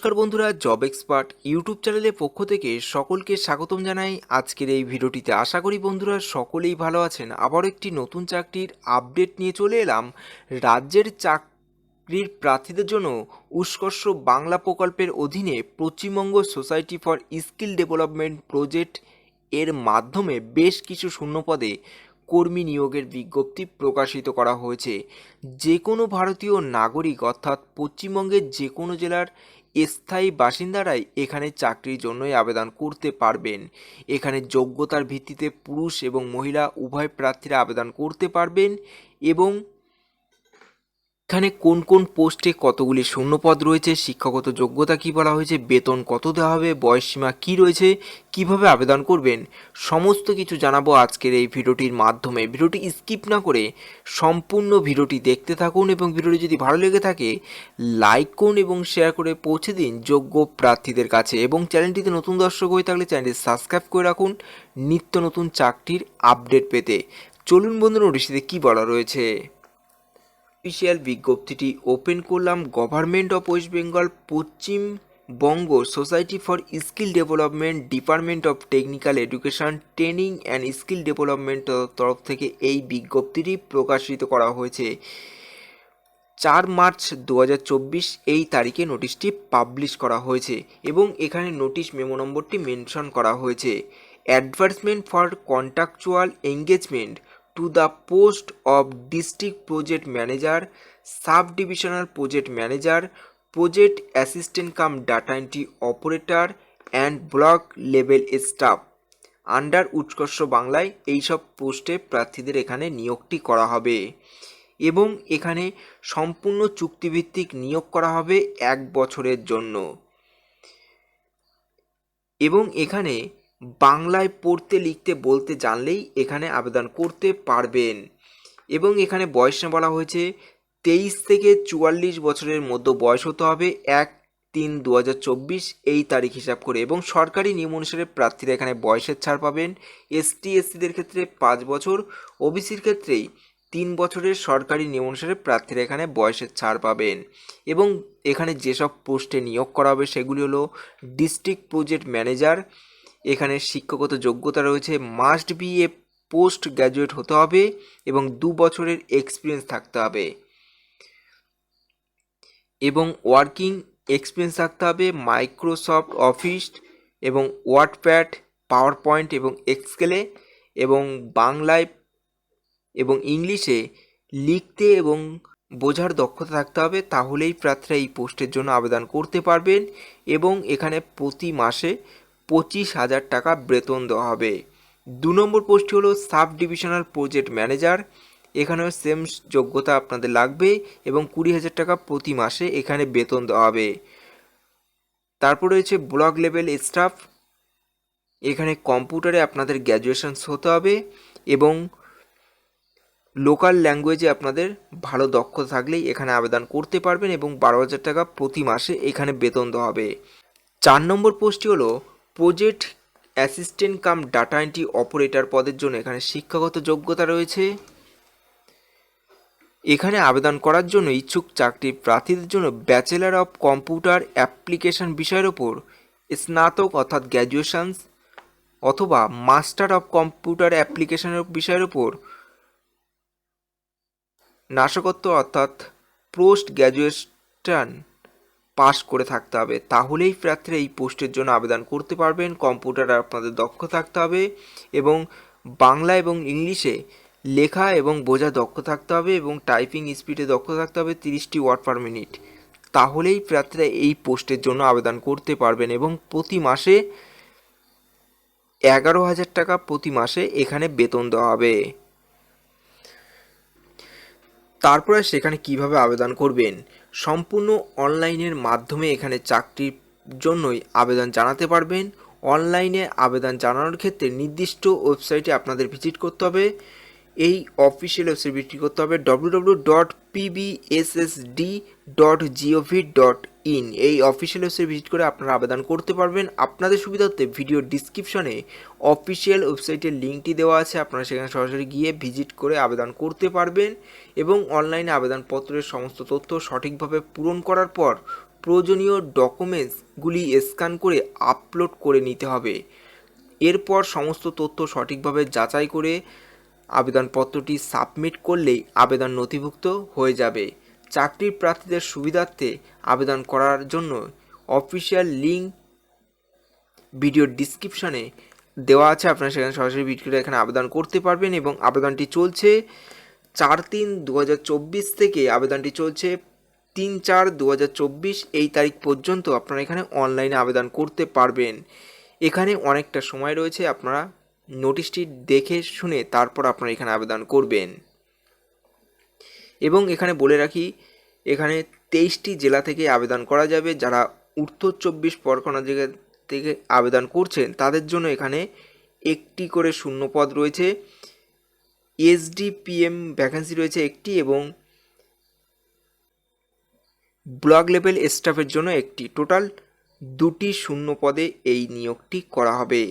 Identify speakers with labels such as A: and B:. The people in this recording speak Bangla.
A: নমস্কার বন্ধুরা জব এক্সপার্ট ইউটিউব চ্যানেলের পক্ষ থেকে সকলকে স্বাগতম জানাই। আজকের এই ভিডিওটিতে আশা করি বন্ধুরা সকলেই ভালো আছেন। আবার একটি নতুন চাকরির আপডেট নিয়ে চলে এলাম। রাজ্যের চাকরির প্রার্থীদের জন্য উৎকর্ষ বাংলা প্রকল্পের অধীনে Paschimbanga society for skill development project এর মাধ্যমে বেশ কিছু শূন্যপদে কর্মী নিয়োগের বিজ্ঞপ্তি প্রকাশিত করা হয়েছে। যে কোনো ভারতীয় নাগরিক অর্থাৎ পশ্চিমবঙ্গের যে কোনো জেলার স্থায়ী বাসিন্দারাই এখানে চাকরির জন্যই আবেদন করতে পারবেন। এখানে যোগ্যতার ভিত্তিতে পুরুষ এবং মহিলা উভয় প্রার্থীরা আবেদন করতে পারবেন এবং এখানে কোন কোন পোস্টে কতগুলি শূন্যপদ রয়েছে, শিক্ষাগত যোগ্যতা কি বলা হয়েছে, বেতন কত দেওয়া হবে বয়সসীমা কি রয়েছে, কীভাবে আবেদন করবেন, সমস্ত কিছু জানাব আজকের এই ভিডিওটির মাধ্যমে। ভিডিওটি স্কিপ না করে সম্পূর্ণ ভিডিওটি দেখতে থাকুন এবং ভিডিওটি যদি ভালো লেগে থাকে, লাইক করুন এবং শেয়ার করে পৌঁছে দিন যোগ্য প্রার্থীদের কাছে। এবং চ্যানেলটিতে নতুন দর্শক হয়ে থাকলে চ্যানেলটি সাবস্ক্রাইব করে রাখুন নিত্য নতুন চাকরির আপডেট পেতে। চলুন বন্ধু নোটিশটিতে কী বলা রয়েছে? অফিসিয়াল বিজ্ঞপ্তিটি ওপেন করলাম government of West Bengal Paschimbanga society for skill development department of technical education training and skill development তরফ থেকে এই বিজ্ঞপ্তিটি প্রকাশিত করা হয়েছে। চার মার্চ দু হাজার চব্বিশ এই তারিখে নোটিশটি পাবলিশ করা হয়েছে এবং এখানে নোটিশ মেমো নম্বরটি মেনশন করা হয়েছে। Advertisement for contractual engagement to the post of district project manager sub divisional project manager project assistant cum data entry operator and block level staff under Utkarsh বাংলায় এইসব পোস্টে প্রার্থীদের এখানে নিয়োগটি করা হবে এবং এখানে সম্পূর্ণ চুক্তিভিত্তিক নিয়োগ করা হবে এক বছরের জন্য। এবং এখানে বাংলায় পড়তে, লিখতে, বলতে জানলেই এখানে আবেদন করতে পারবেন। এবং এখানে বয়স বলা হয়েছে, তেইশ থেকে চুয়াল্লিশ বছরের মধ্যে বয়স হতে হবে এক তিন দু এই তারিখ হিসাব করে। এবং সরকারি নিয়ম অনুসারে প্রার্থীরা এখানে বয়সের ছাড় পাবেন। এসটি, এসসিদের ক্ষেত্রে পাঁচ বছর, ওবিসির ক্ষেত্রেই তিন বছরের সরকারি নিয়ম অনুসারে প্রার্থীরা এখানে বয়সের ছাড় পাবেন। এবং এখানে যেসব পোস্টে নিয়োগ করা হবে সেগুলি হলো ডিস্ট্রিক্ট প্রজেক্ট ম্যানেজার এখানে শিক্ষাগত যোগ্যতা রয়েছে must B A post graduate হতে হবে এবং দু বছরের এক্সপিরিয়েন্স থাকতে হবে। এবং ওয়ার্কিং এক্সপিরিয়েন্স থাকতে হবে মাইক্রোসফট অফিস এবং ওয়ার্ডপ্যাড পাওয়ার পয়েন্ট এবং এক্সকেলে এবং বাংলায় এবং ইংলিশে লিখতে এবং বোঝার দক্ষতা থাকতে হবে, তাহলেই প্রার্থীরা এই পোস্টের জন্য আবেদন করতে পারবেন এবং এখানে প্রতি মাসে পঁচিশ হাজার টাকা বেতন দেওয়া হবে। দু নম্বর পোস্টটি হলো সাব ডিভিশনাল প্রজেক্ট ম্যানেজার। এখানেও সেম যোগ্যতা আপনাদের লাগবে এবং কুড়ি হাজার টাকা প্রতি মাসে এখানে বেতন দেওয়া হবে। তারপর রয়েছে ব্লক লেভেল স্টাফ। এখানে কম্পিউটারে আপনাদের গ্র্যাজুয়েশন হতে হবে এবং লোকাল ল্যাঙ্গুয়েজে আপনাদের ভালো দক্ষতা থাকলেই এখানে আবেদন করতে পারবেন এবং বারো হাজার টাকা প্রতি মাসে এখানে বেতন দেওয়া হবে। চার নম্বর পোস্টটি হলো project assistant cum data entry operator পদের জন্য এখানে শিক্ষাগত যোগ্যতা রয়েছে। এখানে আবেদন করার জন্য ইচ্ছুক চাকরি প্রার্থীদের জন্য ব্যাচেলার অফ কম্পিউটার অ্যাপ্লিকেশন বিষয়ের ওপর স্নাতক অর্থাৎ গ্র্যাজুয়েশনস অথবা মাস্টার অফ কম্পিউটার অ্যাপ্লিকেশনের বিষয়ের ওপর নাশকত্ব অর্থাৎ পোস্ট গ্র্যাজুয়েশন পাস করে থাকতে হবে। তাহলেই প্রার্থীরা এই পোস্টের জন্য আবেদন করতে পারবেন, কম্পিউটারে আপনাদের দক্ষ থাকতে হবে এবং বাংলা এবং ইংলিশে লেখা এবং বোঝা দক্ষ থাকতে হবে এবং টাইপিং স্পিডে দক্ষ থাকতে হবে তিরিশটি ওয়ার্ড পার মিনিট। তাহলেই প্রার্থীরা এই পোস্টের জন্য আবেদন করতে পারবেন এবং প্রতি মাসে এগারো হাজার টাকা প্রতি মাসে এখানে বেতন দেওয়া হবে। তারপরে সেখানে কীভাবে আবেদন করবেন? সম্পূর্ণ অনলাইনের মাধ্যমে এখানে চাকরির জন্যই আবেদন জানাতে পারবেন। অনলাইনে আবেদন জানানোর ক্ষেত্রে নির্দিষ্ট ওয়েবসাইটে আপনাদের ভিজিট করতে হবে। এই অফিসিয়াল ওয়েবসাইট ভিজিট করতে হবে W dot PBSSD dot GOV dot in. এই অফিসিয়াল ওয়েবসাইট ভিজিট করে আপনারা আবেদন করতে পারবেন। আপনাদের সুবিধার্থে ভিডিও ডিসক্রিপশনে অফিসিয়াল ওয়েবসাইটের লিঙ্কটি দেওয়া আছে। আপনারা সেখানে সরাসরি গিয়ে ভিজিট করে আবেদন করতে পারবেন এবং অনলাইনে আবেদনপত্রের সমস্ত তথ্য সঠিকভাবে পূরণ করার পর প্রয়োজনীয় ডকুমেন্টসগুলি স্ক্যান করে আপলোড করে নিতে হবে। এরপর সমস্ত তথ্য সঠিকভাবে যাচাই করে আবেদনপত্রটি সাবমিট করলেই আবেদন নথিভুক্ত হয়ে যাবে। চাকরির প্রার্থীদের সুবিধার্থে আবেদন করার জন্য অফিসিয়াল লিঙ্ক ভিডিও ডিসক্রিপশানে দেওয়া আছে। আপনারা সেখানে সরাসরি ভিডিও এখানে আবেদন করতে পারবেন এবং আবেদনটি চলছে চার তিন দু থেকে। আবেদনটি চলছে তিন চার দু এই তারিখ পর্যন্ত আপনারা এখানে অনলাইনে আবেদন করতে পারবেন। এখানে অনেকটা সময় রয়েছে, আপনারা নোটিশটি দেখে শুনে তারপর আপনারা এখানে আবেদন করবেন। এবং এখানে বলে রাখি, এখানে তেইশটি জেলা থেকে আবেদন করা যাবে। যারা উত্তর চব্বিশ পরগনা জেলা থেকে আবেদন করছেন, তাদের জন্য এখানে একটি করে শূন্যপদ রয়েছে। এসডিপিএম ভ্যাকেন্সি রয়েছে একটি এবং ব্লক লেভেল স্টাফের জন্য একটি। টোটাল দুটি শূন্য পদে এই নিয়োগটি করা হবে।